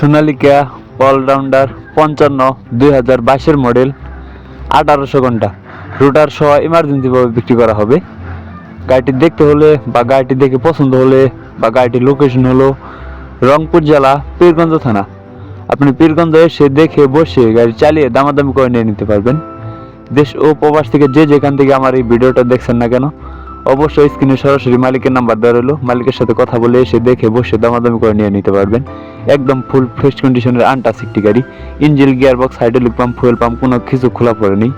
Sonalika allrounder পঞ্চান্ন দুই হাজার বাইশের মডেল আঠারোশো ঘণ্টা। রুটার সহ ইমার্জেন্সিভাবে বিক্রি করা হবে। গাড়িটি দেখতে হলে বা গাড়িটি দেখে পছন্দ হলে বা গাড়িটির লোকেশন হলো রংপুর জেলা পীরগঞ্জ থানা। আপনি পীরগঞ্জ এসে দেখে বসে গাড়ি চালিয়ে দামাদামি করে নিয়ে নিতে পারবেন। দেশ ও প্রবাস থেকে যে যেখান থেকে আমার এই ভিডিওটা দেখছেন না কেন, অবশ্যই স্ক্রিনে সরাসরি মালিকের নাম্বার দেওয়া রইল। মালিকের সাথে কথা বলে এসে দেখে বসে দামাদামি করে নিয়ে নিতে পারবেন। একদম ফুল ফ্রেশ কন্ডিশনের আনটাস একটি গাড়ি engine gear box hydraulic pump fuel pump কোনো কিছু খোলা পড়েনি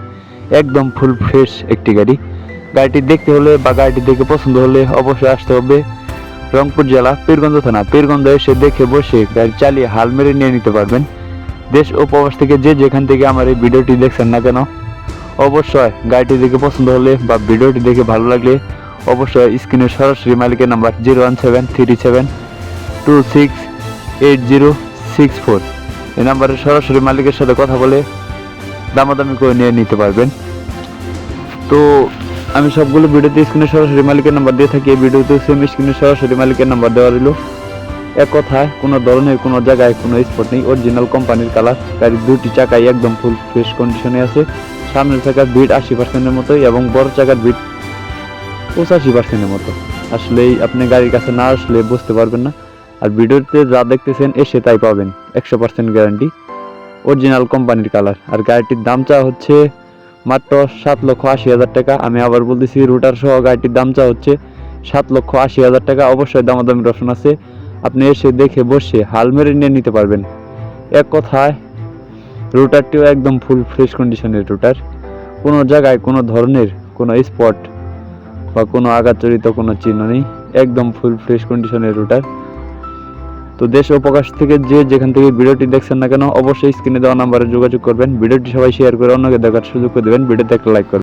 একদম ফুল ফ্রেশ একটি গাড়ি। গাড়িটি দেখতে হলে বা গাড়িটি দেখে পছন্দ হলে অবশ্যই আসতে হবে রংপুর জেলা, পীরগঞ্জ থানা। পীরগঞ্জ এসে দেখে বসে গাড়ি চালিয়ে হাল মেরে নিয়ে নিতে পারবেন। দেশ ও প্রবাস থেকে যে যেখান থেকে আমার এই ভিডিওটি দেখছেন না কেন, অবশ্যই গাড়িটি দেখে পছন্দ হলে বা ভিডিওটি দেখে ভালো লাগলে অবশ্যই স্ক্রিনে সরাসরি মালিকের number zero one seven three seven two six eight zero six four. এই নাম্বারে সরাসরি মালিকের সাথে কথা বলে দামাদামি করে নিয়ে নিতে পারবেন। তো আমি সবগুলো ভিডিওতে স্ক্রিনে সরাসরি মালিকের নাম্বার দিয়ে থাকি। এই ভিডিওতে সেম স্ক্রিনে সরাসরি মালিকের নাম্বার দেওয়া রইল। এক কথায়, কোনো ধরনের, কোনো জায়গায় কোনো স্পট নেই। অরিজিনাল কোম্পানির কালার গাড়ির দুটি চাকাই একদম ফুল ফ্রেশ কন্ডিশনে আছে। সামনের চাকার বিট আশি পার্সেন্টের মতোই এবং বড় চাকার বিট পঁচাশি পার্সেন্টের মতো। আসলেই আপনি গাড়ির কাছে না আসলে বুঝতে পারবেন না। আর ভিডিওতে যা দেখতেছেন এসে তাই পাবেন। একশো পার্সেন্ট গ্যারান্টি। অরিজিনাল কোম্পানির কালার। আর গাড়িটির দাম চা হচ্ছে মাত্র সাত লক্ষ আশি হাজার টাকা। আমি আবার বলতেছি, রুটার সহ গাড়িটির দাম চা হচ্ছে সাত লক্ষ আশি হাজার টাকা। অবশ্যই দামাদামির অপশন আছে। আপনি এসে দেখে বসে হাল মেরে নিয়ে নিতে পারবেন। এক কথায়, রুটারটিও একদম ফুল ফ্রেশ কন্ডিশনের রুটার। কোনো জায়গায়, কোনো ধরনের কোনো স্পট বা কোনো আঘাতজড়িত কোনো চিহ্ন নেই। একদম ফুল ফ্রেশ কন্ডিশনের রুটার। তো দেশ ও প্রকাশ থেকে যে যেখান থেকে ভিডিওটি দেখছেন না কেন, অবশ্যই স্ক্রিনে দেওয়া নাম্বারে যোগাযোগ করবেন। ভিডিওটি সবাই শেয়ার করে অন্যকে দেখার সুযোগ করে দেবেন। ভিডিওতে একটা লাইক করবেন।